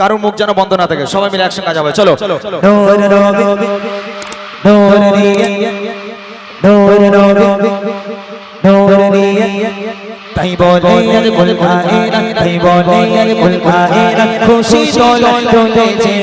কারোর মুখ যেন বন্ধ না থাকে। সবাই মিলে একসঙ্গে যাবে। চলো। তাই বলে বলে আজ কুল খুশি দোল তুলেছে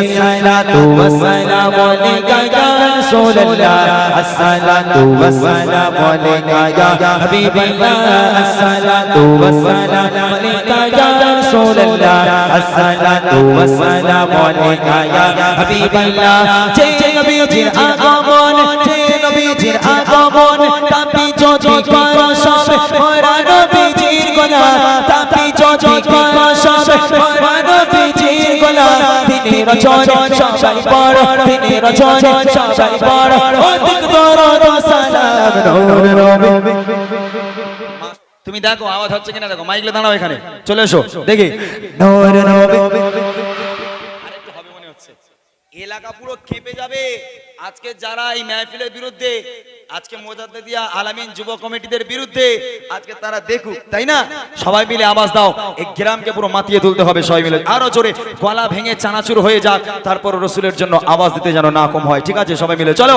আসসালাতু ওয়াসসালামু আলাইকা ইয়া রাসূলুল্লাহ আসসালাতু ওয়াসসালামু আলাইকা ইয়া হাবিবাল্লাহ আসসালাতু ওয়াসসালামু আলাইকা ইয়া রাসূলুল্লাহ আসসালাতু ওয়াসসালামু আলাইকা ইয়া হাবিবাল্লাহ যে নবীজির আগমন যে নবীজির আগমন তাপি যদি করো সব ওরা নবীজির গোলাম তাপি যদি করো সব ওরা নবীজির গোলাম তিনি রচন সবাই পড় তিনি রচন সবাই পড় অধিক দরদ ও সালাম নূর নবী তুমি দেখো আওয়াজ হচ্ছে কিনা দেখো মাইকলে দাঁড়াও এখানে চলে এসো দেখি। এলাকা পুরো কেঁপে যাবে। আজকে যারা এই মেহফিলের বিরুদ্ধে আজকে মোজাদ্দিয়া আলামিন যুব কমিটিদের বিরুদ্ধে আজকে তারা দেখুক তাই না? সবাই মিলে আওয়াজ দাও এই গ্রামকে পুরো মাতিয়ে তুলতে হবে সবাই মিলে। আরও জোরে গলা ভেঙে চানাচুর হয়ে যাক তারপর রসুলের জন্য আওয়াজ দিতে যেন না কম হয়। ঠিক আছে সবাই মিলে চলো।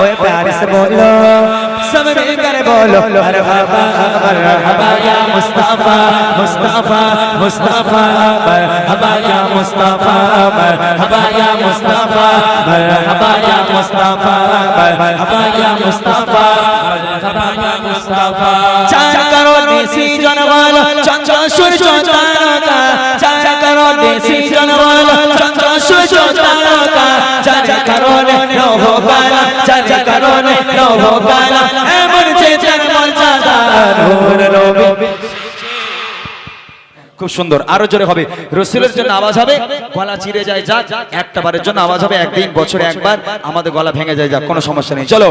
ওই প্যারিস বলো, সব মিলকরে বলো মারহাবা মারহাবা ইয়া মুস্তাফা মুস্তাফা মুস্তাফা মারহাবা ইয়া মুস্তাফা মারহাবা ইয়া মুস্তাফা মারহাবা ইয়া মুস্তাফা মারহাবা ইয়া মুস্তাফা মারহাবা ইয়া মুস্তাফা। চাচা করো দেশি জনগণ চন্দ্র, সূর্য, তারকা। চাচা করো দেশি জনগণ চন্দ্র, সূর্য, তারকা। কারণে লৌহ এমন যে যার মর্যাদা নূর নবী। খুব সুন্দর আরও জোরে হবে। রসুলের জন্য আওয়াজ হবে গলা চিরে যায় যাক একটা বারের জন্য আওয়াজ হবে একদিন বছরে একবার আমাদের গলা ভেঙে যায় যাক কোনো সমস্যা নেই। চলো।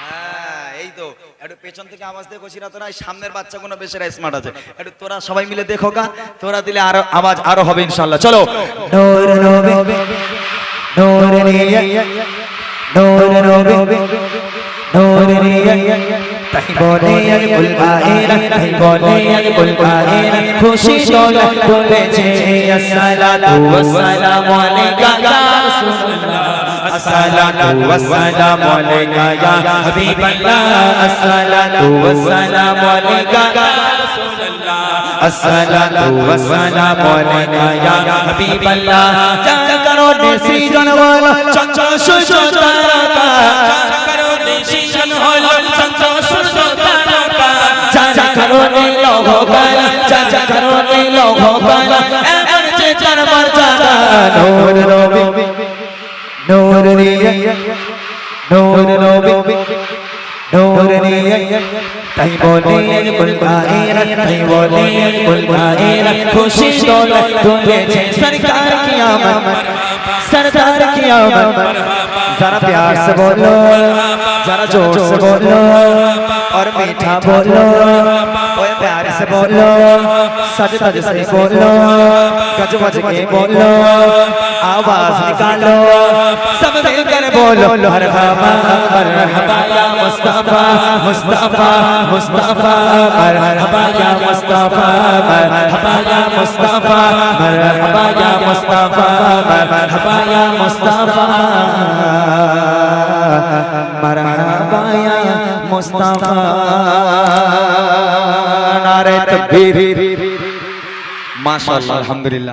হ্যাঁ, এই তো একটু পেছন থেকে আওয়াজ দিয়ে তোরা সামনের বাচ্চাগুলো বেশিরা স্মার্ট আছে। একটু তোরা সবাই মিলে দেখো কা তোরা দিলে আরও আওয়াজ আরও হবে ইনশাল্লাহ চলো। নূর নবী নূর নিয়ে তাই বলে আজ কুল তাই বলে আজ কুল খুশি দোল তুলেছে আসসালাতু ওয়াসসালামু আলাইকা ইয়া রাসূলুল্লাহ আসসালাতু ওয়াসসালামু আলাইকা ইয়া হাবিবাল্লাহ আসসালাতু ওয়াসসালামু আলাইকা ইয়া রাসূলুল্লাহ আসসালাতু ওয়াসসালামু আলাইকা ইয়া হাবিবাল্লাহ। যার কারণে সৃজন হলো চন্দ্র সূর্য তারকা। যার কারণে সৃজন হলো চন্দ্র সূর্য তারকা। যার কারণে লৌহ কালা যার কারণে লৌহ কালা এমন যার মর্যাদা, নূর নবী। নূর নিয়ে, নূর নবী। নূর নিয়ে। रखई बोलिए गुलबारी रखई बोलिए गुलबारी खुशी दौलत तुझे छे सरकार की आमद, सरदार की आमद। जरा प्यार से बोलो, जरा ज़ोर से बोलो, और मीठा बोलो ओए प्यार से बोलो सज धज से बोलो गज बज के बोलो आवाज़ निकालो सब मिलकर बोलो मरहबा मरहबा या मुस्तफ़ा मुस्तफ़ा मुस्तफ़ा मरहबा या मुस्तफ़ा मरहबा या मुस्तफ़ा मरहबा या मुस्तफ़ा मरहबा या मुस्तफ़ा مرحبا یا مصطفیٰ نعرہ تکبیر ماشاءاللہ الحمدللہ